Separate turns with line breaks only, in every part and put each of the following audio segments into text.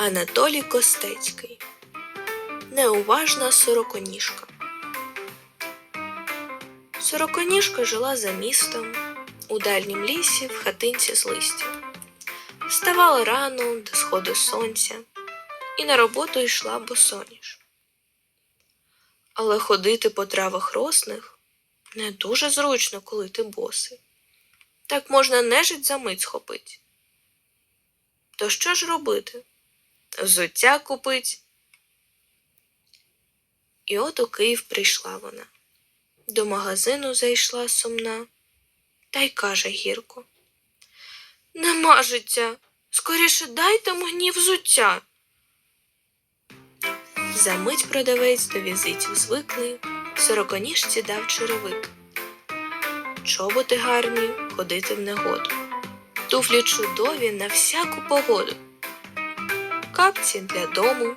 Анатолій Костецький. Неуважна сороконіжка. Сороконіжка жила за містом, у дальнім лісі в хатинці з листя. Вставала рано до сходу сонця і на роботу йшла босоніж. Але ходити по травах росних не дуже зручно, коли ти босий. Так можна нежить за мить схопить. То що ж робити? Взуття купить. І от у Київ прийшла вона. До магазину зайшла сумна, та й каже гірко. Нема життя. Скоріше дайте мені взуття. Замить продавець до візитів звиклий, сороконіжці дав черевик. Чоботи гарні, ходити в негоду. Туфлі чудові на всяку погоду. Капці для дому,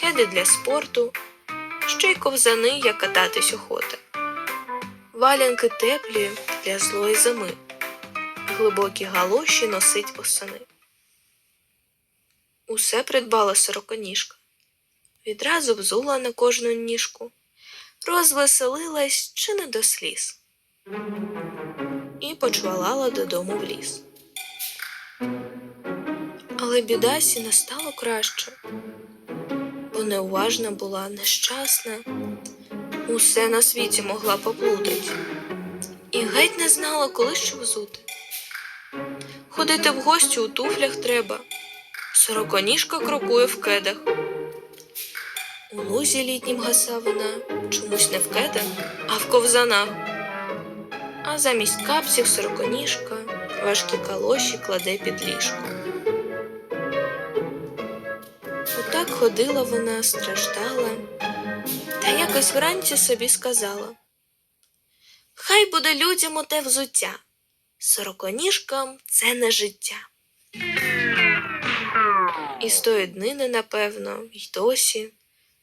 кеди для спорту, ще й ковзани, як кататись охота. Валянки теплі для злої зими, глибокі галоші носить осени. Усе придбала сороконіжка, відразу взула на кожну ніжку, розвеселилась чи не до сліз і почвалала додому в ліс. Але бідасі не стало краще, бо неуважна була нещасна, усе на світі могла поплутать, і геть не знала, коли що взути. Ходити в гості у туфлях треба, сороконіжка крокує в кедах. У лузі літнім гаса вона чомусь не в кедах, а в ковзанах. А замість капців сороконіжка важкі калоші кладе під ліжко. Отак ходила вона, страждала, та якось вранці собі сказала Хай буде людям оте взуття, сороконіжкам це не життя. І з тої днини, напевно, й досі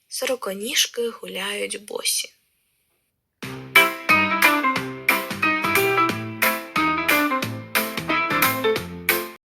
сороконіжки гуляють босі.